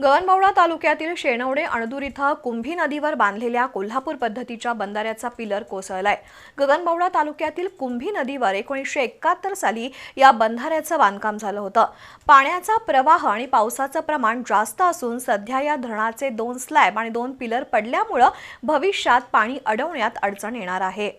गगनबावडा तालुक्यातील शेणवडे अणदूर इथं कुंभी नदीवर बांधलेल्या कोल्हापूर पद्धतीच्या बंधाऱ्याचा पिलर कोसळलाय. गगनबावडा तालुक्यातील कुंभी नदीवर एकोणीसशे एकाहत्तर साली या बंधाऱ्याचं बांधकाम झालं होतं. पाण्याचा प्रवाह आणि पावसाचं प्रमाण जास्त असून सध्या या धरणाचे दोन स्लॅब आणि दोन पिलर पडल्यामुळं भविष्यात पाणी अडवण्यात अडचण येणार आहे.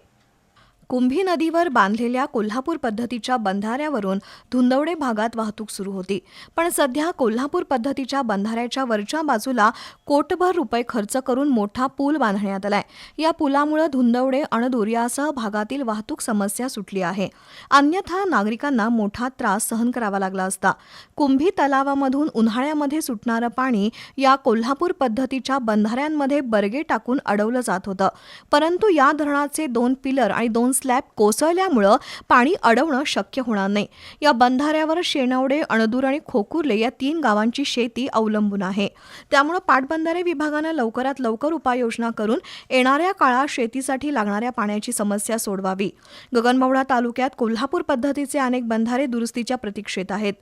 कुंभी नदीवर बांधलेल्या कोल्हापूर पद्धतीच्या बंधाऱ्यावरून धुंदवडे भागात वाहतूक सुरू होती. पण सध्या कोल्हापूर पद्धतीच्या बंधाऱ्याच्या वरच्या बाजूला कोटभर रुपये खर्च करून मोठा पूल बांधण्यात आलाय. या पुलामुळे धुंदवडे अणदूर यासह भागातील वाहतूक समस्या सुटली आहे. अन्यथा नागरिकांना मोठा त्रास सहन करावा लागला असता. कुंभी तलावामधून उन्हाळ्यामध्ये सुटणारं पाणी या कोल्हापूर पद्धतीच्या बंधाऱ्यांमध्ये बर्गे टाकून अडवलं जात होतं. परंतु या धरणाचे दोन पिलर आणि दोन स्लॅब कोसळल्यामुळं पाणी अडवणं शक्य होणार नाही. या बंधाऱ्यावर शेणावडे अणदूर आणि खोकुर्ले या तीन गावांची शेती अवलंबून आहे. त्यामुळं पाटबंधारे विभागानं लवकरात लवकर उपाययोजना करून येणाऱ्या काळात शेतीसाठी लागणाऱ्या पाण्याची समस्या सोडवावी. गगनबावडा तालुक्यात कोल्हापूर पद्धतीचे अनेक बंधारे दुरुस्तीच्या प्रतीक्षेत आहेत.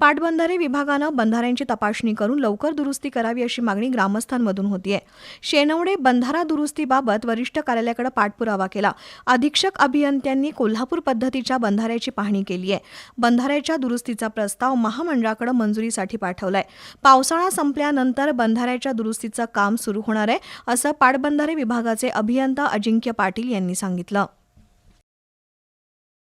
पाटबंधारे विभागानं बंधाऱ्यांची तपासणी करून लवकर दुरुस्ती करावी अशी मागणी ग्रामस्थांमधून होतीये. शेनवडे बंधारा दुरुस्तीबाबत वरिष्ठ कार्यालयाकडे पाठपुरावा केला. अधीक्षक अभियंत्यांनी कोल्हापूर पद्धतीच्या बंधाऱ्याची पाहणी केली आहे. बंधाऱ्याच्या दुरुस्तीचा प्रस्ताव महामंडळाकडे मंजुरीसाठी पाठवलाय. पावसाळा संपल्यानंतर बंधाऱ्याच्या दुरुस्तीचं काम सुरू होणार आहे असं पाटबंधारे विभागाचे अभियंता अजिंक्य पाटील यांनी सांगितलं.